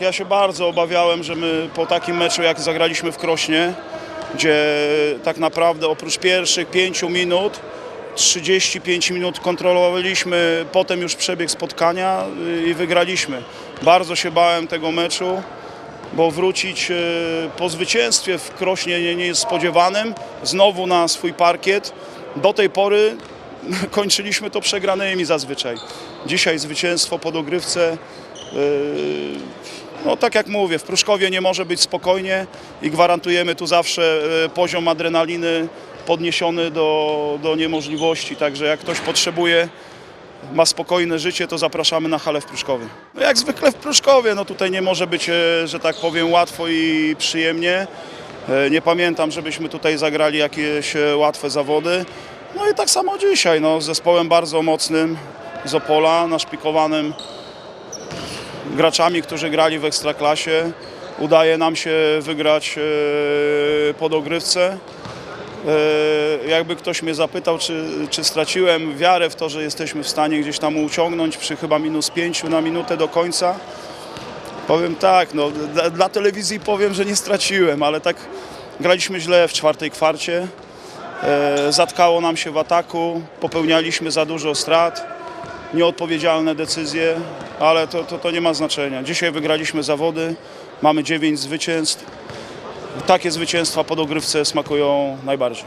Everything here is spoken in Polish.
Ja się bardzo obawiałem, że my po takim meczu jak zagraliśmy w Krośnie, gdzie tak naprawdę oprócz pierwszych 5 minut 35 minut kontrolowaliśmy potem już przebieg spotkania y, i wygraliśmy. Bardzo się bałem tego meczu, bo wrócić y, po zwycięstwie w Krośnie nie, nie jest spodziewanym, znowu na swój parkiet. Do tej pory kończyliśmy to przegranymi zazwyczaj. Dzisiaj zwycięstwo po dogrywce. y, no tak jak mówię, w Pruszkowie nie może być spokojnie i gwarantujemy tu zawsze e, poziom adrenaliny podniesiony do, do niemożliwości. Także jak ktoś potrzebuje, ma spokojne życie, to zapraszamy na halę w Pruszkowie. No jak zwykle w Pruszkowie, no tutaj nie może być, e, że tak powiem, łatwo i przyjemnie. E, Nie pamiętam, żebyśmy tutaj zagrali jakieś łatwe zawody. No i tak samo dzisiaj, no, z zespołem bardzo mocnym z Opola, naszpikowanym graczami, którzy grali w Ekstraklasie. Udaje nam się wygrać e, po dogrywce. E, Jakby ktoś mnie zapytał, czy, czy straciłem wiarę w to, że jesteśmy w stanie gdzieś tam uciągnąć przy chyba minus pięciu na minutę do końca, powiem tak, no, dla, dla telewizji powiem, że nie straciłem, ale tak graliśmy źle w czwartej kwarcie. E, Zatkało nam się w ataku, popełnialiśmy za dużo strat nieodpowiedzialne decyzje, ale to, to, to nie ma znaczenia. Dzisiaj wygraliśmy zawody, mamy 9 zwycięstw. Takie zwycięstwa po dogrywce smakują najbardziej.